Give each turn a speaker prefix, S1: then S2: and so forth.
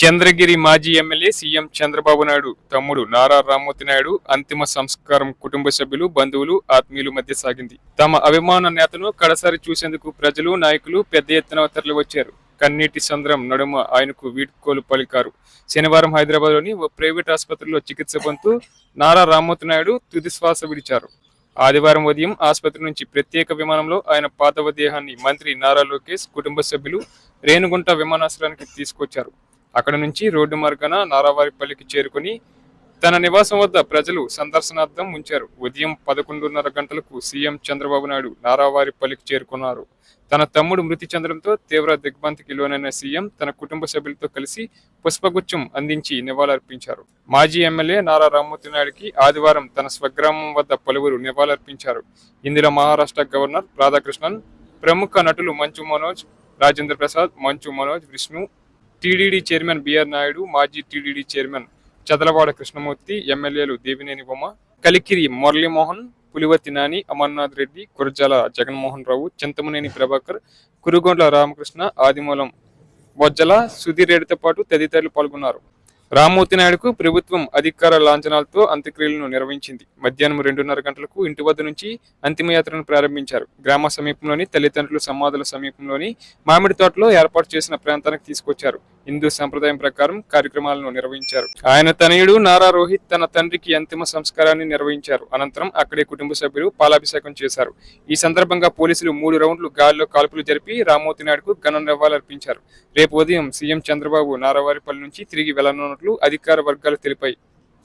S1: చంద్రగిరి మాజీ MLA CM Chandrababu Naidu తమ్ముడు నారా రామ్మూర్తి నాయుడు అంతిమ సంస్కారం కుటుంబ సభ్యులు బంధువులు ఆత్మీయుల మధ్య సాగింది. తమ అభిమాన నేతను కడసారి చూసేందుకు ప్రజలు నాయకులు పెద్ద ఎత్తున తరలి వచ్చారు. కన్నీటి సంద్రం నడుమ ఆయనకు వీడ్కోలు పలికారు. శనివారం హైదరాబాద్లోని ఓ ప్రైవేట్ ఆసుపత్రిలో చికిత్స పొందుతూ నారా రామ్మూర్తి నాయుడు తుది శ్వాస విడిచారు. ఆదివారం ఉదయం ఆసుపత్రి నుంచి ప్రత్యేక విమానంలో ఆయన పాతవ దేహాన్ని మంత్రి నారా లోకేష్ కుటుంబ సభ్యులు రేణుగుంట విమానాశ్రయానికి తీసుకొచ్చారు. అక్కడ నుంచి రోడ్డు మార్గాన నారావారిపల్లికి చేరుకుని తన నివాసం వద్ద ప్రజలు సందర్శనార్థం ఉంచారు ఉదయం పదకొండున్నర గంటలకు సీఎం చంద్రబాబు నాయుడు నారావారిపల్లికి చేరుకున్నారు. తన తమ్ముడు మృతి చెందడంతో తీవ్ర దిగ్భ్రాంతికి లోనైన సీఎం తన కుటుంబ సభ్యులతో కలిసి పుష్పగుచ్చం అందించి నివాళులర్పించారు. మాజీ ఎమ్మెల్యే నారా రామ్మూర్తి నాయుడికి ఆదివారం తన స్వగ్రామం వద్ద పలువురు నివాళులర్పించారు. ఇందులో మహారాష్ట్ర గవర్నర్ రాధాకృష్ణన్ ప్రముఖ నటులు మంచు Manoj Rajendra Prasad Manchu Manoj Vishnu TDD chairman B Naidu మాజీ టీడీడీ చైర్మన్ చదలవాడ కృష్ణమూర్తి ఎమ్మెల్యేలు దేవినేని బొమ్మ కలికిరి మురళీమోహన్ పులివర్తి నాని అమర్నాథ్ రెడ్డి కురజాల జగన్మోహన్ రావు చింతమనేని ప్రభాకర్ కురుగొండ్ల రామకృష్ణ ఆదిమూలం బొజ్జల సుధీర్ రెడ్డితో పాటు తదితరులు పాల్గొన్నారు. రామ్మూర్తి నాయుడుకు ప్రభుత్వం అధికార లాంఛనాలతో అంత్యక్రియలను నిర్వహించింది. మధ్యాహ్నం రెండున్నర గంటలకు ఇంటి వద్ద నుంచి అంతిమయాత్రను ప్రారంభించారు. గ్రామ సమీపంలోని తల్లిదండ్రుల సమాధుల సమీపంలోని మామిడి తోటలో ఏర్పాటు చేసిన ప్రాంతానికి తీసుకొచ్చారు. హిందూ సంప్రదాయం ప్రకారం కార్యక్రమాలను నిర్వహించారు. ఆయన తనయుడు నారా రోహిత్ తన తండ్రికి అంతిమ సంస్కారాన్ని నిర్వహించారు. అనంతరం అక్కడే కుటుంబ సభ్యులు పాలాభిషేకం చేశారు. ఈ సందర్భంగా పోలీసులు మూడు రౌండ్లు గాల్లో కాల్పులు జరిపి రామ్మూర్తి నాయుడుకు ఘన నివాళులర్పించారు. రేపు ఉదయం సీఎం చంద్రబాబు నారావారిపల్లి నుంచి తిరిగి వెళ్ళనున్నట్లు అధికార వర్గాలు తెలిపాయి.